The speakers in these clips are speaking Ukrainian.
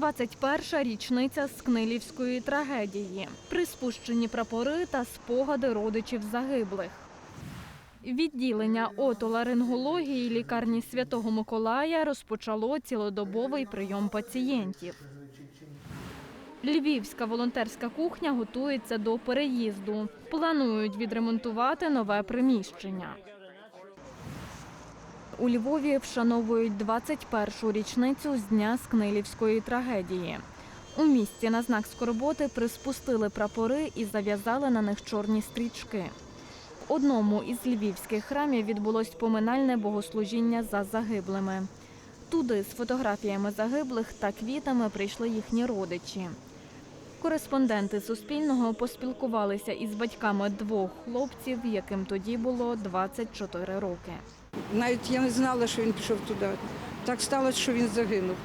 21-ша річниця Скнилівської трагедії, приспущені прапори та спогади родичів загиблих. Відділення отоларингології лікарні Святого Миколая розпочало цілодобовий прийом пацієнтів. Львівська волонтерська кухня готується до переїзду. Планують відремонтувати нове приміщення. У Львові вшановують 21-шу річницю з дня Скнилівської трагедії. У місті на знак скорботи приспустили прапори і зав'язали на них чорні стрічки. В одному із львівських храмів відбулось поминальне богослужіння за загиблими. Туди з фотографіями загиблих та квітами прийшли їхні родичі. Кореспонденти Суспільного поспілкувалися із батьками двох хлопців, яким тоді було 24 роки. Навіть я не знала, що він пішов туди. Так сталося, що він загинув.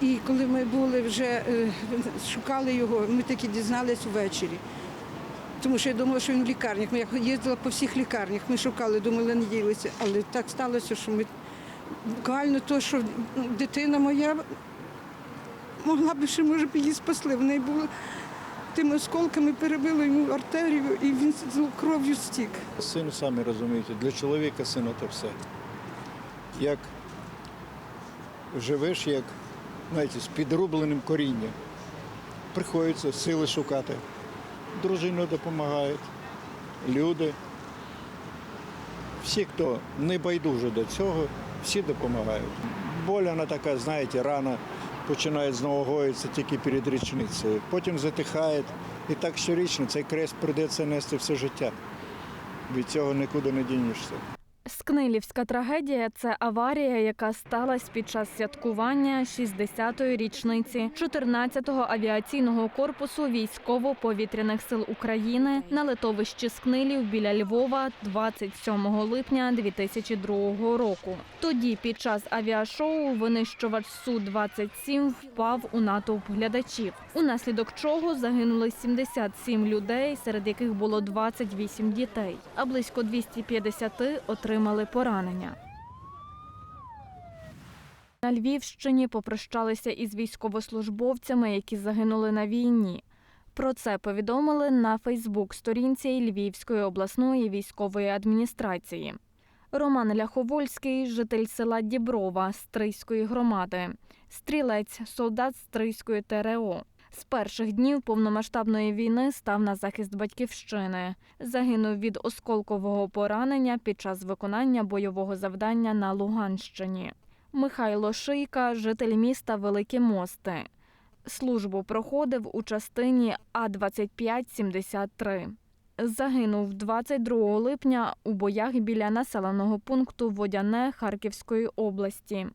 І- коли ми були вже е, шукали його, ми таки дізнались ввечері. Тому що я думала, що він в лікарнях. Я їздила по всіх лікарнях, ми шукали, думали, надіялися. Але так сталося, що ми буквально то, що дитина моя могла б ще, може б її спасли. В неї було тими осколками перебило йому артерію, і він з кров'ю стік. Син, самі розумієте, для чоловіка син це все. Як живеш, як знаєте, з підрубленим корінням. Приходиться сили шукати. Дружина допомагають, люди. Всі, хто не байдуже до цього, всі допомагають. Боль вона така, знаєте, рана починає знову гоїтися тільки перед річницею. Потім затихає. І так щорічно цей крест прийдеться нести все життя. Від цього нікуди не дінешся. Скнилівська трагедія це аварія, яка сталася під час святкування 60-ї річниці 14-го авіаційного корпусу військово-повітряних сил України на литовищі Скнилів біля Львова 27 липня 2002 року. Тоді під час авіашоу винищувач Су-27 впав у натовп глядачів, унаслідок чого загинули 77 людей, серед яких було 28 дітей, а близько 250 отримали поранення. На Львівщині попрощалися із військовослужбовцями, які загинули на війні. Про це повідомили на Фейсбук-сторінці Львівської обласної військової адміністрації. Роман Ляховольський, житель села Діброва Стрийської громади, стрілець, солдат Стрийської ТРО. З перших днів повномасштабної війни став на захист батьківщини. Загинув від осколкового поранення під час виконання бойового завдання на Луганщині. Михайло Шийка, житель міста Великі Мости. Службу проходив у частині А-2573. Загинув 22 липня у боях біля населеного пункту Водяне Харківської області.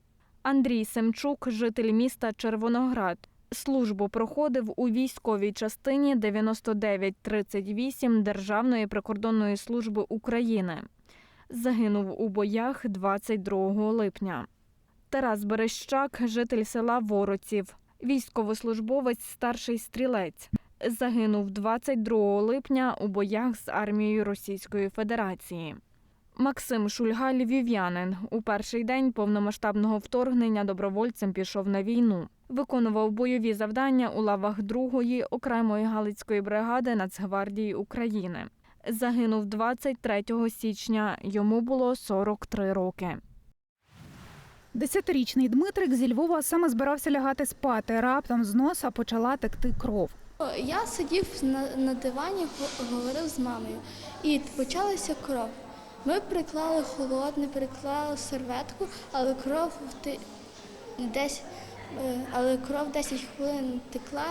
Андрій Семчук, житель міста Червоноград. Службу проходив у військовій частині 9938 Державної прикордонної служби України. Загинув у боях 22 липня. Тарас Берещак, житель села Вороців, військовослужбовець, старший стрілець. Загинув 22 липня у боях з армією Російської Федерації. Максим Шульга, львів'янин, у перший день повномасштабного вторгнення добровольцем пішов на війну. Виконував бойові завдання у лавах 2-ї окремої галицької бригади Нацгвардії України. Загинув 23 січня. Йому було 43 роки. Десятирічний Дмитрик зі Львова саме збирався лягати спати. Раптом з носа почала текти кров. Я сидів на, на дивані, говорив з мамою, і почалася кров. Ми приклали холодне, приклали серветку, але кров десь, але кров 10 хвилин текла.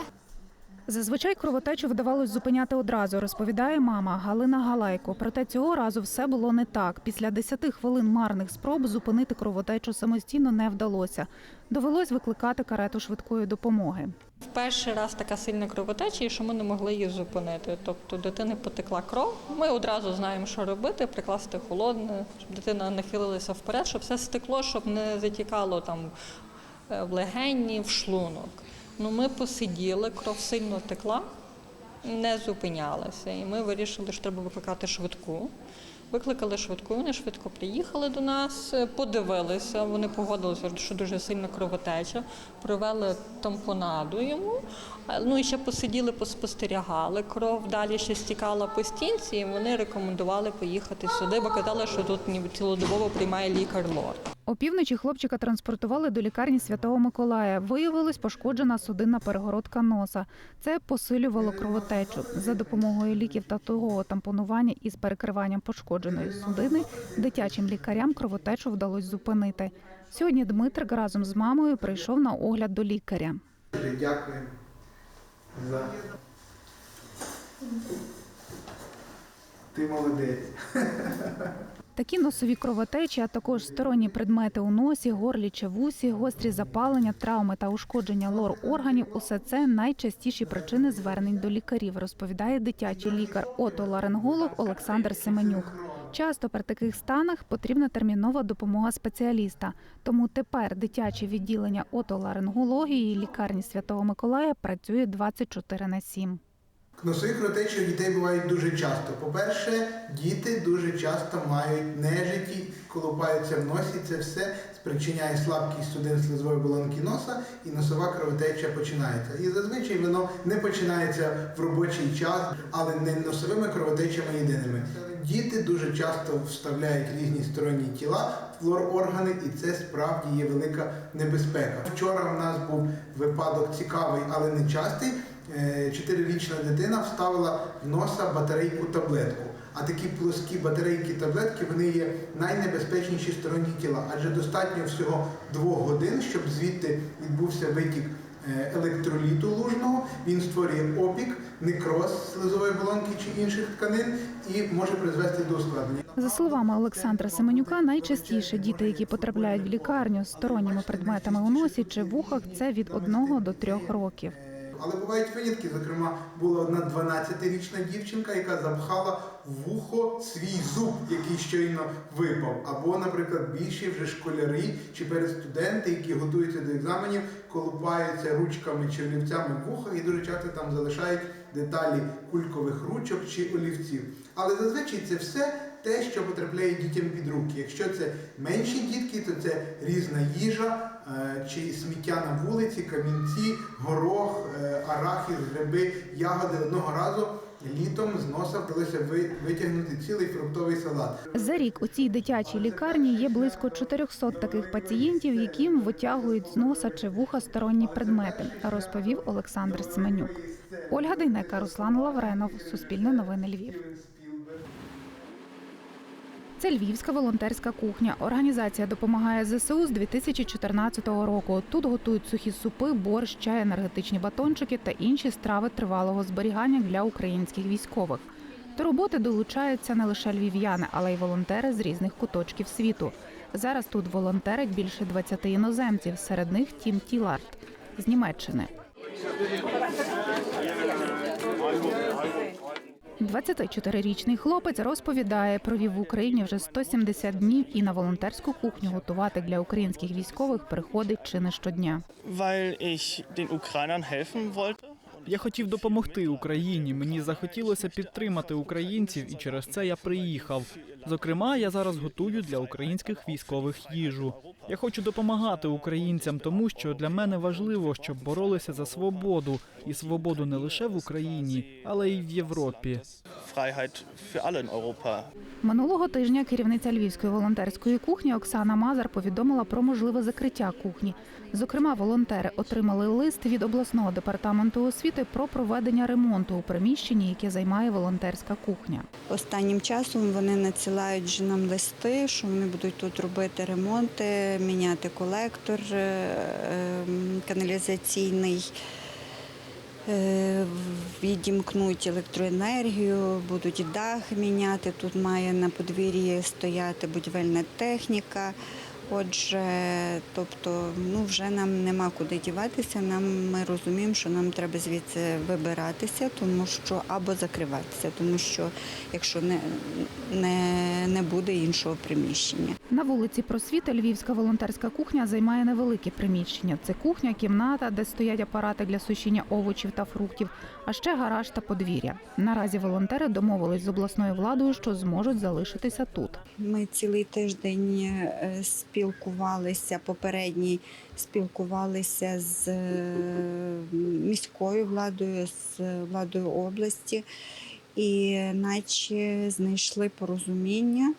Зазвичай кровотечу вдавалось зупиняти одразу, розповідає мама Галина Галайко. Проте цього разу все було не так. Після 10 хвилин марних спроб зупинити кровотечу самостійно не вдалося. Довелось викликати карету швидкої допомоги. В перший раз така сильна кровотеча, і що ми не могли її зупинити. Тобто дитини потекла кров. Ми одразу знаємо, що робити, прикласти холодне, щоб дитина не хилилася вперед, щоб все стекло, щоб не затікало там е, в легені, в шлунок. Ну, ми посиділи, кров сильно текла. не зупинялася. І ми вирішили, що треба викликати швидку. Викликали швидку, вони швидко приїхали до нас, е, подивилися. Вони погодилися, що дуже сильна кровотеча, провели тампонаду йому. Ну і ще посиділи, поспостерігали. Кров далі ще стікала по стінці. і Вони рекомендували поїхати сюди, бо казали, що тут цілодобово приймає лікар лор. Опівночі хлопчика транспортували до лікарні Святого Миколая. Виявилось пошкоджена судинна перегородка носа. Це посилювало кровотечу. За допомогою ліків та тугого тампонування із перекриванням пошкодженої судини дитячим лікарям кровотечу вдалося зупинити. Сьогодні Дмитрик разом з мамою прийшов на огляд до лікаря. Дякую за. Ти молодець. Такі носові кровотечі, а також сторонні предмети у носі, горлі чи вусі, гострі запалення, травми та ушкодження лор органів усе це найчастіші причини звернень до лікарів, розповідає дитячий лікар отоларинголог Олександр Семенюк. Часто при таких станах потрібна термінова допомога спеціаліста. Тому тепер дитяче відділення отоларингології лікарні Святого Миколая працює 24 на 7. Носові кровотечі у дітей бувають дуже часто. По-перше, діти дуже часто мають нежиті, колупаються в носі. Це все спричиняє слабкість судин слизової болонки носа, і носова кровотеча починається. І зазвичай воно не починається в робочий час, але не носовими кровотечами єдиними. Діти дуже часто вставляють різні сторонні тіла в лор-органи, і це справді є велика небезпека. Вчора в нас був випадок цікавий, але не частий. Е, Чотирирічна дитина вставила в носа батарейку таблетку. А такі плоскі батарейки таблетки вони є найнебезпечніші сторонні тіла, адже достатньо всього двох годин, щоб звідти відбувся витік е, електроліту лужного. Він створює опік, некроз слизової болонки чи інших тканин і може призвести до ускладнення. За словами Олександра Семенюка, найчастіше діти, які потрапляють в лікарню з сторонніми предметами у носі чи вухах, це від 1 до 3 років. Але бувають винятки. Зокрема, була одна 12-річна дівчинка, яка запхала в вухо свій зуб, який щойно випав. Або, наприклад, більші вже школярі чи перестуденти, які готуються до екзаменів, колупаються ручками чи олівцями в вухах і дуже часто там залишають деталі кулькових ручок чи олівців. Але зазвичай це все те, що потрапляє дітям під руки. Якщо це менші дітки, то це різна їжа чи сміття на вулиці, камінці, горох, е, арахіс, гриби, ягоди. Одного разу літом з носа вдалося ви- витягнути цілий фруктовий салат. За рік у цій дитячій лікарні є близько 400 таких пацієнтів, яким витягують з носа чи вуха сторонні предмети, розповів Олександр Семенюк. Ольга Дейнека, Руслан Лавренов, Суспільне новини Львів. Це Львівська волонтерська кухня. Організація допомагає ЗСУ з 2014 року. Тут готують сухі супи, борщ, чай, енергетичні батончики та інші страви тривалого зберігання для українських військових. До роботи долучаються не лише львів'яни, але й волонтери з різних куточків світу. Зараз тут волонтерить більше 20 іноземців, серед них Тім Тілард з Німеччини. 24-річний хлопець розповідає, провів в Україні вже 170 днів і на волонтерську кухню готувати для українських військових приходить чи не щодня. Я хотів допомогти Україні. Мені захотілося підтримати українців, і через це я приїхав. Зокрема, я зараз готую для українських військових їжу. Я хочу допомагати українцям, тому що для мене важливо, щоб боролися за свободу і свободу не лише в Україні, але й в Європі. Минулого тижня керівниця львівської волонтерської кухні Оксана Мазар повідомила про можливе закриття кухні. Зокрема, волонтери отримали лист від обласного департаменту освіти про проведення ремонту у приміщенні, яке займає волонтерська кухня. Останнім часом вони надсилають нам листи, що вони будуть тут робити ремонти, міняти колектор е, ем, каналізаційний, е, відімкнуть електроенергію, будуть дах міняти. Тут має на подвір'ї стояти будівельна техніка. Отже, тобто, ну вже нам нема куди діватися. Нам ми розуміємо, що нам треба звідси вибиратися, тому що або закриватися, тому що якщо не, не, не буде іншого приміщення. На вулиці Просвіта Львівська волонтерська кухня займає невелике приміщення. Це кухня, кімната, де стоять апарати для сушіння овочів та фруктів, а ще гараж та подвір'я. Наразі волонтери домовились з обласною владою, що зможуть залишитися тут. Ми цілий тиждень е, спілкувалися, попередній спілкувалися з е, міською владою, з владою області, і наче знайшли порозуміння,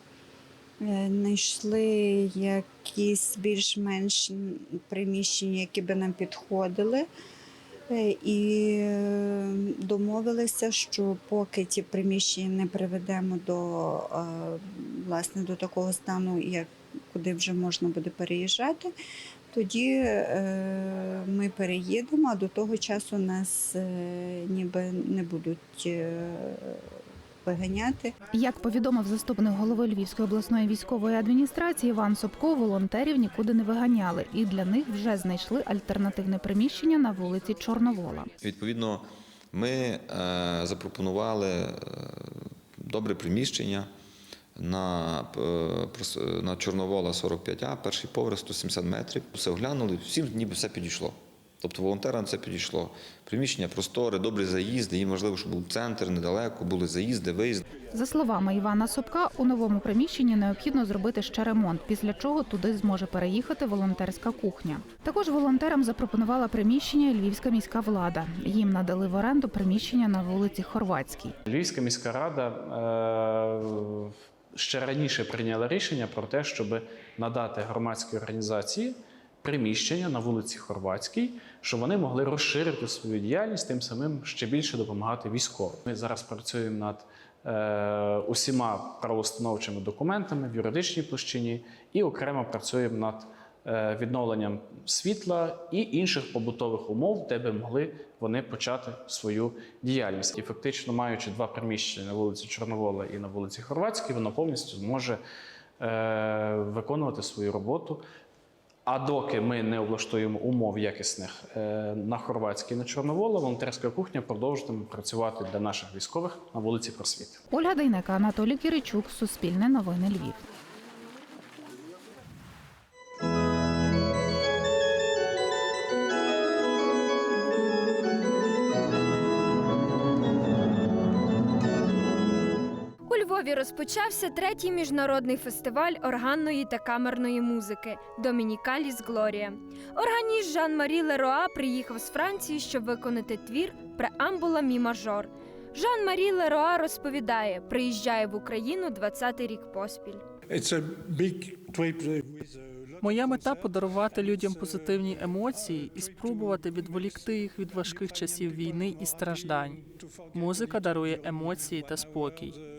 е, знайшли якісь більш-менш приміщення, які би нам підходили. Е, І домовилися, що поки ті приміщення не приведемо до власне до такого стану, як куди вже можна буде переїжджати, тоді е, ми переїдемо, а до того часу нас е, ніби не будуть е, виганяти. Як повідомив заступник голови Львівської обласної військової адміністрації Іван Собко, волонтерів нікуди не виганяли, і для них вже знайшли альтернативне приміщення на вулиці Чорновола. Відповідно, ми е, запропонували е, добре приміщення на, е, прос- на Чорновола 45А, перший поверх 170 метрів. Все оглянули, всім ніби все підійшло. Тобто волонтерам це підійшло. Приміщення просторе, добрі заїзди, їм важливо, щоб був центр недалеко, були заїзди, виїзди. За словами Івана Собка, у новому приміщенні необхідно зробити ще ремонт, після чого туди зможе переїхати волонтерська кухня. Також волонтерам запропонувала приміщення львівська міська влада. Їм надали в оренду приміщення на вулиці Хорватській. Львівська міська рада е, ще раніше прийняла рішення про те, щоб надати громадській організації приміщення на вулиці Хорватській, щоб вони могли розширити свою діяльність, тим самим ще більше допомагати військовим. Ми зараз працюємо над е, усіма правоустановчими документами в юридичній площині і окремо працюємо над відновленням світла і інших побутових умов, де би могли вони почати свою діяльність. І фактично, маючи два приміщення на вулиці Чорновола і на вулиці Хорватській, воно повністю зможе е, виконувати свою роботу. А доки ми не облаштуємо умов якісних е, на Хорватській на Чорновола, волонтерська кухня продовжуватиме працювати для наших військових на вулиці Просвіти. Ольга Дейнека, Анатолій Киричук, Суспільне новини Львів. Львові розпочався третій міжнародний фестиваль органної та камерної музики Домінікаліс Глорія. Органіст Жан-Марі Лероа приїхав з Франції, щоб виконати твір Преамбула Мі мажор. Жан-Марі Лероа розповідає, приїжджає в Україну 20-й рік поспіль. Моя мета подарувати людям позитивні емоції і спробувати відволікти їх від важких часів війни і страждань. Музика дарує емоції та спокій.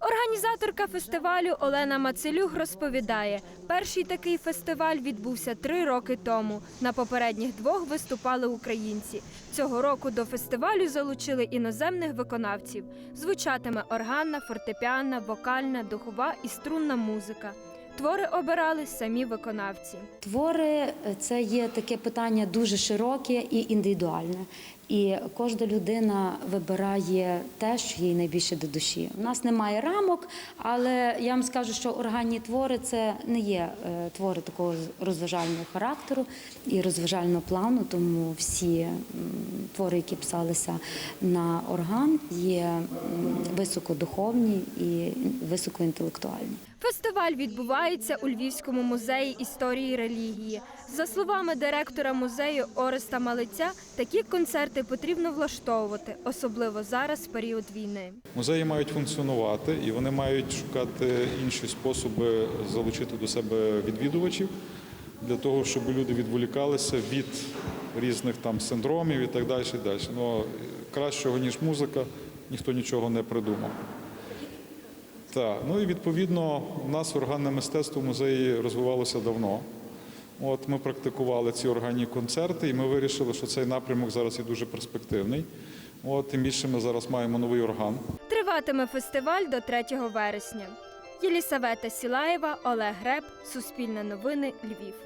Організаторка фестивалю Олена Мацелюк розповідає, перший такий фестиваль відбувся три роки тому. На попередніх двох виступали українці. Цього року до фестивалю залучили іноземних виконавців. Звучатиме органна, фортепіанна, вокальна, духова і струнна музика. Твори обирали самі виконавці. Твори е, це є таке питання дуже широке і індивідуальне. І кожна людина вибирає те, що їй найбільше до душі. У нас немає рамок, але я вам скажу, що органні твори це не є е, твори такого розважального характеру і розважального плану, тому всі твори, які писалися на орган, є високодуховні і високоінтелектуальні. Фестиваль відбувається у Львівському музеї історії релігії. За словами директора музею Ореста Малиця, такі концерти потрібно влаштовувати, особливо зараз, в період війни. Музеї мають функціонувати і вони мають шукати інші способи залучити до себе відвідувачів для того, щоб люди відволікалися від різних там синдромів і так далі. І далі. Ну, кращого, ніж музика, ніхто нічого не придумав. Так, ну і відповідно у нас органне мистецтво в музеї розвивалося давно. От ми практикували ці органні концерти, і ми вирішили, що цей напрямок зараз є дуже перспективний. От тим більше ми зараз маємо новий орган. Триватиме фестиваль до 3 вересня. Єлісавета Сілаєва, Олег Греб, Суспільне новини, Львів.